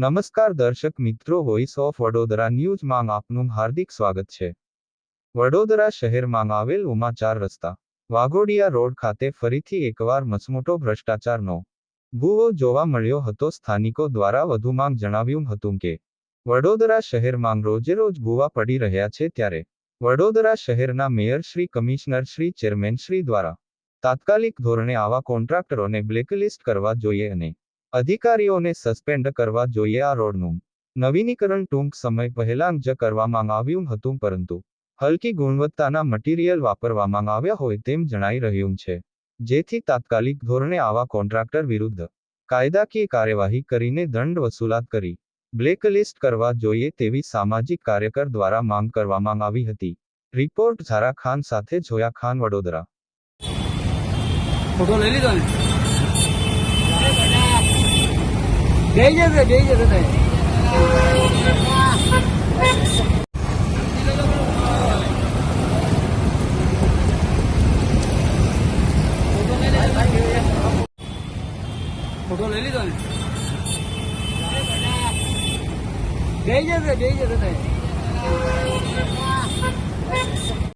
નમસ્કાર દર્શક મિત્રો વોઇસ ઓફ વડોદરા ન્યૂઝમાં આપનું હાર્દિક સ્વાગત છે. વડોદરા શહેરમાં આવેલ ઉમાચાર રસ્તા, વાઘોડિયા રોડ ખાતે ફરીથી એકવાર મસમોટો ભ્રષ્ટાચારનો ભૂવો જોવા મળ્યો હતો. સ્થાનિકો દ્વારા વધુમાં જણાવ્યું હતું કે, વડોદરા શહેરમાં રોજેરોજ ભૂવા પડી રહ્યા છે ત્યારે, વડોદરા શહેરના mayor Shri, commissioner Shri, chairman Shri દ્વારા તાત્કાલિક ધોરણે આવા કોન્ટ્રાક્ટરોને બ્લેકલિસ્ટ કરવા જોઈએ અને અધિકારીઓને સસ્પેન્ડ કરવા જોઈએ આ રોડનું. નવીનીકરણ ટૂંક સમય પહેલાં જ કરવામાં આવ્યું હતું પરંતુ હલકી ગુણવત્તાના મટીરીયલ વાપરવામાં આવ્યા હોય તેમ જણાઈ રહ્યું છે. જેથી તાત્કાલિક ધોરણે આવા કોન્ટ્રાક્ટર વિરુદ્ધ કાયદાકીય કાર્યવાહી કરીને દંડ વસૂલાત કરી, બ્લેકલિસ્ટ કરવા જોઈએ તેવી સામાજિક કાર્યકર દ્વારા માંગ કરવામાં આવી હતી. રિપોર્ટ ઝારા ખાન સાથે જોયા ખાન વડોદરા. ફોટો લઈ લીધો જઈ જશે જઈ જશે સાહેબ ફોટો લઈ લીધો ને? જઈ જશે જઈ જશે સાહેબ